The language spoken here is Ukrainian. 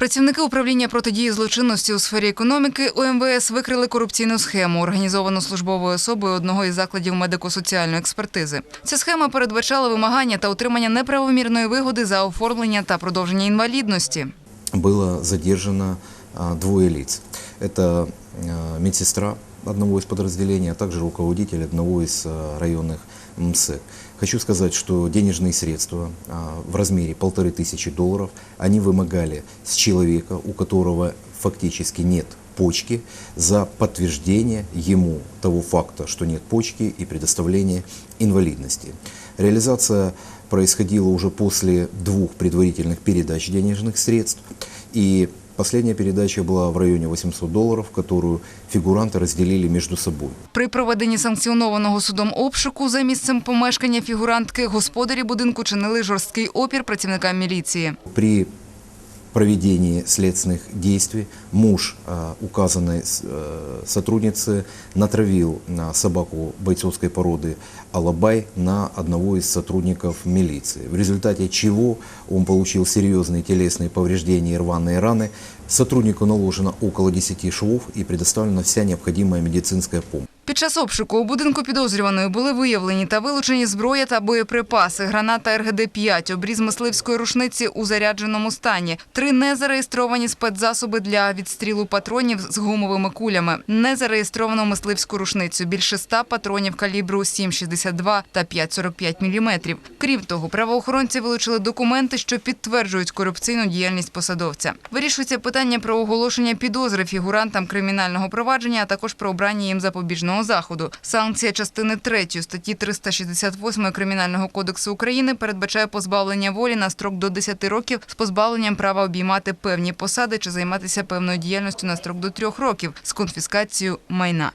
Працівники управління протидії злочинності у сфері економіки УМВС викрили корупційну схему, організовану службовою особою одного із закладів медико-соціальної експертизи. Ця схема передбачала вимагання та отримання неправомірної вигоди за оформлення та продовження інвалідності. Було задержано двоє ліц. Це медсестра одного из подразделений, а также руководитель одного из а, районных МСЭК. Хочу сказать, что денежные средства а, в размере полторы тысячи долларов они вымогали с человека, у которого фактически нет почки, за подтверждение ему того факта, что нет почки и предоставление инвалидности. Реализация происходила уже после двух предварительных передач денежных средств. И последняя передача была в районе 800 долларов, которую фигуранты разделили между собой. При проведенні санкціонованого судом обшуку за місцем помешкання фігурантки господарі будинку чинили жорсткий опір працівникам міліції. При проведении следственных действий муж а, указанной с- э, сотрудницы натравил на собаку бойцовской породы Алабай на одного из сотрудников милиции, в результате чего он получил серьезные телесные повреждения и рваные раны. Сотруднику наложено около 10 швов и предоставлена вся необходимая медицинская помощь. Під час обшуку у будинку підозрюваної були виявлені та вилучені зброя та боєприпаси, граната РГД-5, обріз мисливської рушниці у зарядженому стані, три незареєстровані спецзасоби для відстрілу патронів з гумовими кулями, незареєстровану мисливську рушницю, більше ста патронів калібру 7,62 та 5,45 мм. Крім того, правоохоронці вилучили документи, що підтверджують корупційну діяльність посадовця. Вирішується питання про оголошення підозри фігурантам кримінального провадження, а також про обрання їм запобіжного заходу. Санкція частини 3 статті 368 Кримінального кодексу України передбачає позбавлення волі на строк до 10 років з позбавленням права обіймати певні посади чи займатися певною діяльністю на строк до 3 років з конфіскацією майна.